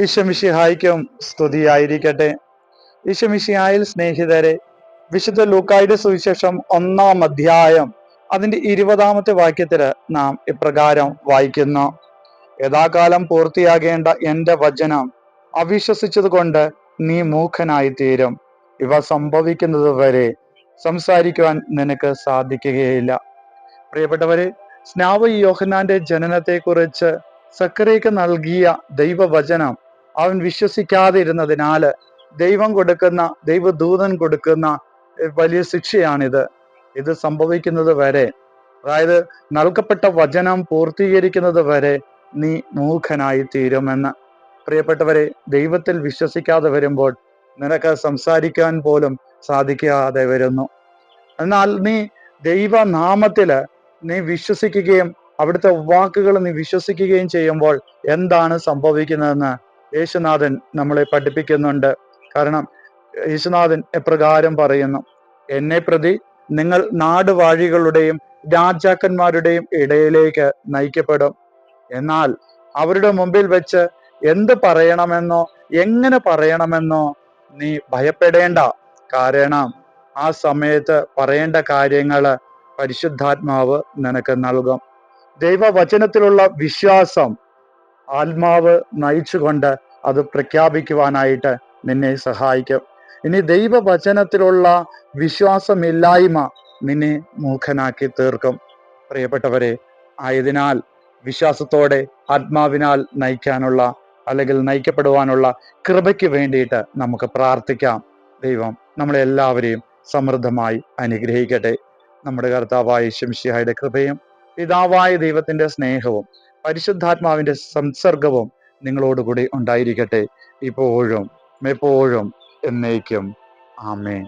ഈശമിഷിഹായിക്കും സ്തുതിയായിരിക്കട്ടെ. ഈശമിഷിഹായിൽ സ്നേഹിതരെ വിശുദ്ധ ലൂക്കായുടെ സുവിശേഷം ഒന്നാം അധ്യായം അതിന്റെ ഇരുപതാമത്തെ വാക്യത്തിൽ നാം ഇപ്രകാരം വായിക്കുന്നു. യഥാകാലം പൂർത്തിയാകേണ്ട എന്റെ വചനം അവിശ്വസിച്ചത് കൊണ്ട് നീ മൂഖനായി തീരും ഇവ സംഭവിക്കുന്നത് വരെ സംസാരിക്കുവാൻ നിനക്ക് സാധിക്കുകയില്ല. പ്രിയപ്പെട്ടവരെ സ്നാവ യോഹനാന്റെ ജനനത്തെ കുറിച്ച് സക്കരയ്ക്ക് നൽകിയ ദൈവവചനം അവൻ വിശ്വസിക്കാതെ ഇരുന്നതിനാൽ ദൈവം കൊടുക്കുന്ന ദൈവദൂതൻ കൊടുക്കുന്ന വലിയ ശിക്ഷയാണിത്. ഇത് സംഭവിക്കുന്നത് വരെ അതായത് നൽകപ്പെട്ട വചനം പൂർത്തീകരിക്കുന്നത് വരെ നീ മൂഖനായി തീരുമെന്ന് പ്രിയപ്പെട്ടവരെ ദൈവത്തിൽ വിശ്വസിക്കാതെ വരുമ്പോൾ നിനക്ക് സംസാരിക്കാൻ പോലും സാധിക്കാതെ വരുന്നു. എന്നാൽ നീ ദൈവനാമത്തിൽ നീ വിശ്വസിക്കുകയും അവിടുത്തെ വാക്കുകൾ നീ വിശ്വസിക്കുകയും ചെയ്യുമ്പോൾ എന്താണ് സംഭവിക്കുന്നതെന്ന് യേശുനാഥൻ നമ്മളെ പഠിപ്പിക്കുന്നുണ്ട്. കാരണം യേശുനാഥൻ എപ്രകാരം പറയുന്നു എന്നെ പ്രതി നിങ്ങൾ നാടുവാഴികളുടെയും രാജാക്കന്മാരുടെയും ഇടയിലേക്ക് നയിക്കപ്പെടും. എന്നാൽ അവരുടെ മുമ്പിൽ വെച്ച് എന്ത് പറയണമെന്നോ എങ്ങനെ പറയണമെന്നോ നീ ഭയപ്പെടേണ്ട. കാരണം ആ സമയത്ത് പറയേണ്ട കാര്യങ്ങൾ പരിശുദ്ധാത്മാവ് നിനക്ക് നൽകും. ദൈവവചനത്തിലുള്ള വിശ്വാസം ആത്മാവ് നയിച്ചുകൊണ്ട് അത് പ്രഖ്യാപിക്കുവാനായിട്ട് നിന്നെ സഹായിക്കും. ഇനി ദൈവവചനത്തിലുള്ള വിശ്വാസമില്ലായ്മ നിന്നെ മൂഖനാക്കി തീർക്കും. പ്രിയപ്പെട്ടവരെ ആയതിനാൽ വിശ്വാസത്തോടെ ആത്മാവിനാൽ നയിക്കാനുള്ള അല്ലെങ്കിൽ നയിക്കപ്പെടുവാനുള്ള കൃപയ്ക്ക് വേണ്ടിയിട്ട് നമുക്ക് പ്രാർത്ഥിക്കാം. ദൈവം നമ്മളെല്ലാവരെയും സമൃദ്ധമായി അനുഗ്രഹിക്കട്ടെ. നമ്മുടെ കർത്താവായ ശംഷിഹായുടെ കൃപയും പിതാവായ ദൈവത്തിന്റെ സ്നേഹവും പരിശുദ്ധാത്മാവിന്റെ സംസർഗവും നിങ്ങളോടുകൂടി ഉണ്ടായിരിക്കട്ടെ ഇപ്പോഴും എപ്പോഴും എന്നേക്കും. ആമേൻ.